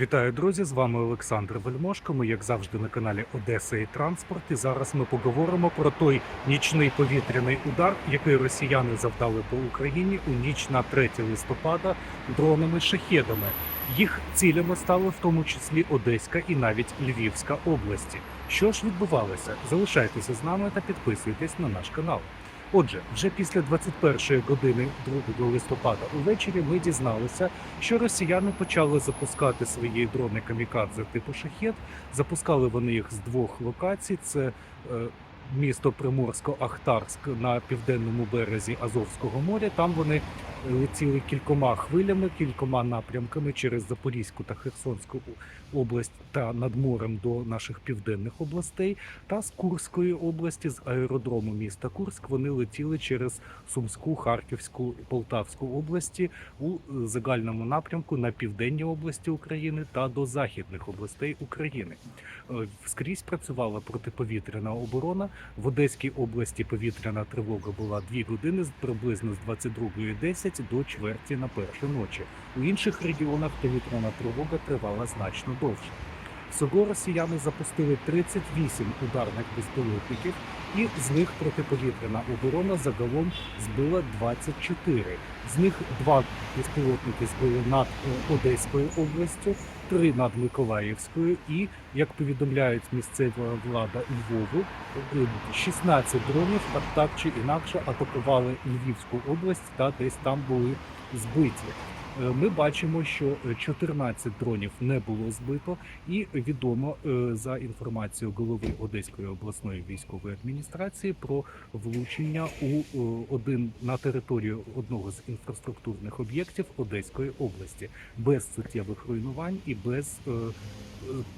Вітаю, друзі! З вами Олександр Вельмошко. Ми, як завжди, на каналі Одеса і Транспорт. І зараз ми поговоримо про той нічний повітряний удар, який росіяни завдали по Україні у ніч на 3 листопада дронами шахедами. Їх цілями стали в тому числі Одеська і навіть Львівська області. Що ж відбувалося? Залишайтеся з нами та підписуйтесь на наш канал. Отже, вже після 21 години 2 листопада увечері ми дізналися, що росіяни почали запускати свої дрони камікадзе типу шахет. Запускали вони їх з двох локацій: це е, місто Приморсько-Ахтарськ на південному березі Азовського моря. Там вони летіли кількома хвилями, кількома напрямками через Запорізьку та Херсонську область та над морем до наших південних областей. Та з Курської області, з аеродрому міста Курськ, вони летіли через Сумську, Харківську Полтавську області у е, загальному напрямку на південні області України та до західних областей України. Е, Скрізь працювала протиповітряна оборона. В Одеській області повітряна тривога була 2 години приблизно з 22.10 до чверті на першу ночі. У інших регіонах повітряна тривога тривала значно довше. Всього росіяни запустили 38 ударних безпілотників, і з них протиповітряна оборона загалом збила 24. З них два безпілотники збили над е, Одеською областю, три над Миколаївською, і як повідомляють місцева влада Львову, е, 16 дронів так, так чи інакше атакували Львівську область та десь там були збиті. Е, Ми бачимо, що е, 14 дронів не було збито, і відомо е, за інформацією голови Одеської обласної військової адміністрації про влучення у е, один на територію одного з інфраструктурних об'єктів Одеської області без суттєвих руйнувань і без е, е,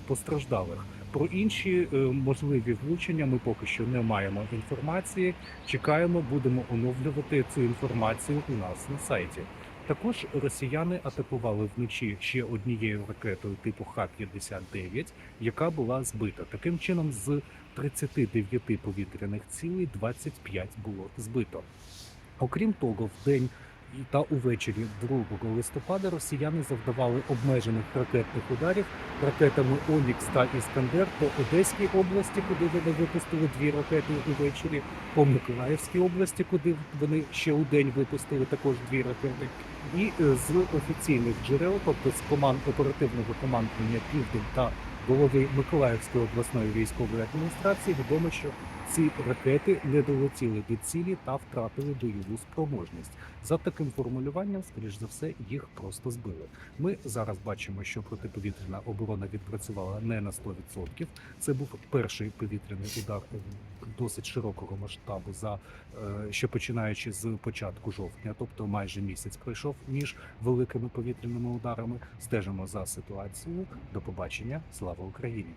постраждалих. Про інші е, можливі влучення ми поки що не маємо інформації. Чекаємо, будемо оновлювати цю інформацію у нас на сайті. Також росіяни атакували вночі ще однією ракетою типу Х-59, яка була збита. Таким чином, з 39 повітряних цілей 25 було збито. Окрім того, в день та увечері 2 листопада росіяни завдавали обмежених ракетних ударів ракетами Онікс та Іскандер по Одеській області, куди вони випустили дві ракети увечері, по Миколаївській області, куди вони ще у день випустили також дві ракети. І е, з офіційних джерел, тобто з команд оперативного командування Південь та голови Миколаївської обласної військової адміністрації, відомо, що ці ракети не долетіли до цілі та втратили бойову спроможність. За таким формулюванням, скоріш за все, їх просто збили. Ми зараз бачимо, що протиповітряна оборона відпрацювала не на 100%. Це був перший повітряний удар досить широкого масштабу, за е, що починаючи з початку жовтня, тобто майже місяць пройшов між великими повітряними ударами. Стежимо за ситуацією. До побачення. Слава Україні!